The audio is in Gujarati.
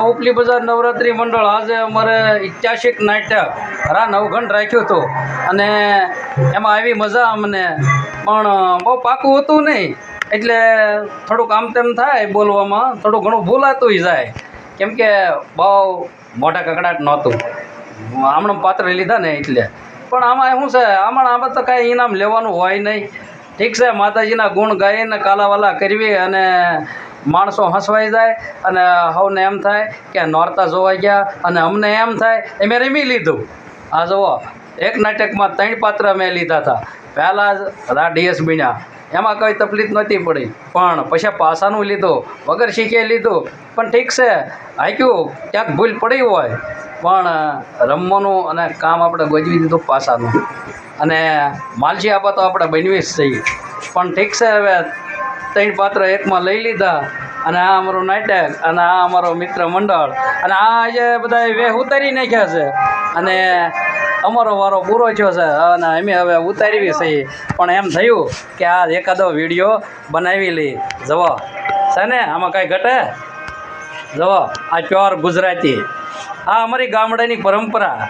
ઉપલી બજાર નવરાત્રિ મંડળ આજે અમારે ઐતિહાસિક નાટક રા નવઘંટ રાખ્યું હતું. અને એમાં આવી મજા અમને. પણ બહુ પાકું હતું નહીં. એટલે થોડુંક આમ તેમ થાય બોલવામાં, થોડું ઘણું ભૂલાતું જાય. કેમ કે બહુ મોટા કકડાટ નહોતું. હમણાં પાત્ર લીધા ને એટલે. પણ આમાં શું છે, આમાં આમાં તો કાંઈ ઇનામ લેવાનું હોય નહીં. ઠીક છે, માતાજીના ગુણ ગાઈને કાલાવાલા કરવી અને માણસો હસવાઈ જાય અને હવને એમ થાય કે નોરતા જોવા ગયા અને અમને એમ થાય, એ મેં રમી લીધું. આ જુઓ, એક નાટકમાં ત્રણ પાત્ર મેં લીધા હતા. પહેલાં જ રા ડીએસ બીણા એમાં કંઈ તકલીફ નહોતી પડી. પણ પછી પાસાનું લીધું, વગર શીખે લીધું. પણ ઠીક છે હાક્યું ક્યાંક ભૂલ પડી હોય. પણ રમવાનું અને કામ આપણે ગોજવી દીધું પાસાનું. અને માલજી આપતો આપણે બનવી જ છીએ પણ ઠીક છે હવે ત્રણ પાત્ર એકમાં લઈ લીધા. અને આ અમારું નાટક, અને આ અમારો મિત્ર મંડળ, અને આ આજે બધા વેહ ઉતારી નાખ્યા છે. અને અમારો વારો પૂરો થયો છે, અને અમે હવે ઉતારવી છીએ. પણ એમ થયું કે આ એકાદો વીડિયો બનાવી લઈ જવો છે ને? આમાં કાંઈ ઘટે? જવો આ ચોર ગુજરાતી. આ અમારી ગામડાની પરંપરા.